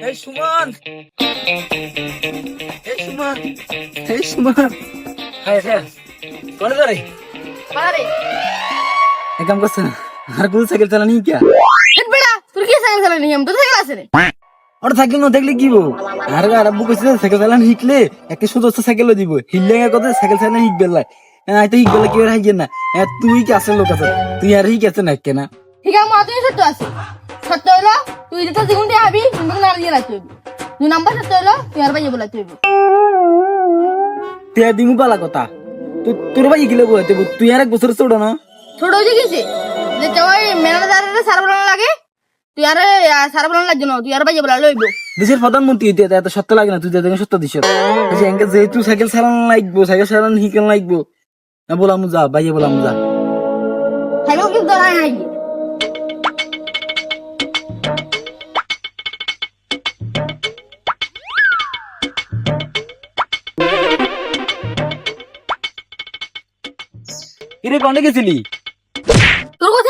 এই সুমন এই সুমন এই সুমন হ্যাঁ হ্যাঁ কোন করে বারে। এক কাম করছে আর কোন সাইকেল চালানি কে? এট বেড়া তোর কি সাইকেল চালানি? আমি তো সাইকেল আছে রে। ওটা সাইকেল না দেখলে কি বো আর আর আব্বু কইছিল সাইকেল চালানি শিখলে একটা সুদস্ত সাইকেলও দিব। হিললে কথা সাইকেল চালানি শিখবে লাই। হ্যাঁ তো শিখবে কি আর না। হ্যাঁ, তুই কি আছে লোক আছে? তুই আর শিখ আছে না। কেনা ঠিক আছে মা তুই সত্য আছে। সত্য হলো তুই যেটা দ্বিগুণটি আবি তুমি না দিয়ে রাখতে হইব। দুই নাম্বার সত্য হলো তুই আর বাইয়ে বলাতে হইব। তে দিমু পালা কথা। তুই তোর ভাই গিলে বলতে তুই আর এক বছর ছোট না। ছোট হয়ে গেছে। যে সার লাগে তুই আর সার বলানো লাগছে না তুই আর বাইয়ে বলা লইব দেশের প্রধানমন্ত্রী হইতে এত সত্য লাগে না তুই যাতে সত্য দিস। যেহেতু সাইকেল চালানো লাগবো সাইকেল চালানো শিকেল লাগবো না বলাম যা বাইয়ে বলাম যা। সাইকেল কিন্তু ধরাই নাই। কিরে কন্ডে গেছিলি? তোর কথা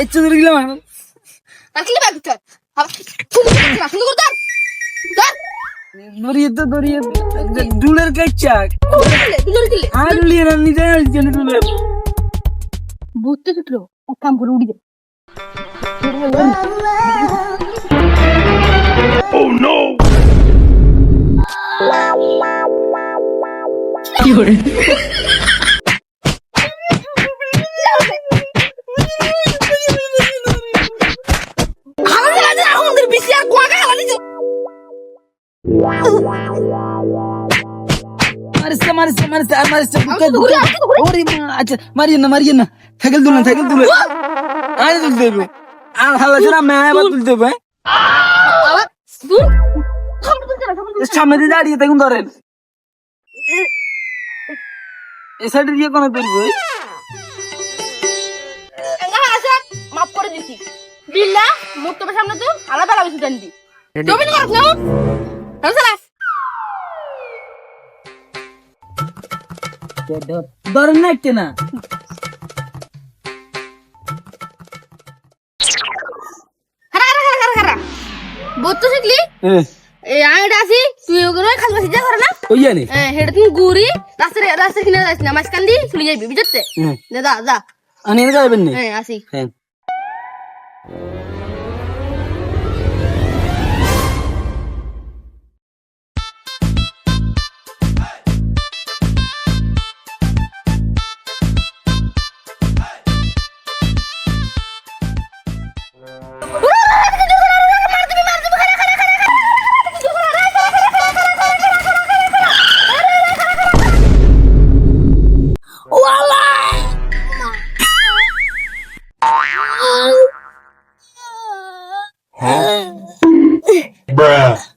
যা ধরেন ধরেন হ্যান্ডেল তো উঠ। কি করে আমি কিলে বের তো ধরিয়ে ডুলের কাচ্চা দূরে আর লিয়ে না নিজে আসছেন ডুলের বুঝতে ছুটলো এক কাম করে উড়ি দে। কি করে? মারিস মারিস মারিস আর মারিস তো ধরে ওরে মা, আচ্ছা মারিয়ে না মারিয়ে না সাইকেল তুলে সাইকেল তুলে আরে তুলতে হবে আর হালা ছিল আমি আবার আবার দূর সামনে দিয়ে দাঁড়িয়ে দেখুন ধরেন এই সাইডে দিয়ে কোনো করব মাফ করে দিছি বিল্লা মুখ তোমার সামনে তো আলাদা আলাদা সুতান দি তুমি না ধরেন না একটা না বত্ত শিখলি? এই আমি এটা আছি তুই ওগুলো খালি বাসি যা করে না? ওই জানি। হেটা তুমি গুড়ি রাস্তার রাস্তার কিনারে যাস না মাঝখান দিয়ে চলে যাবি বুঝতে যা যা আমি যাবেন না? হ্যাঁ আসি। হ্যাঁ। Bruh.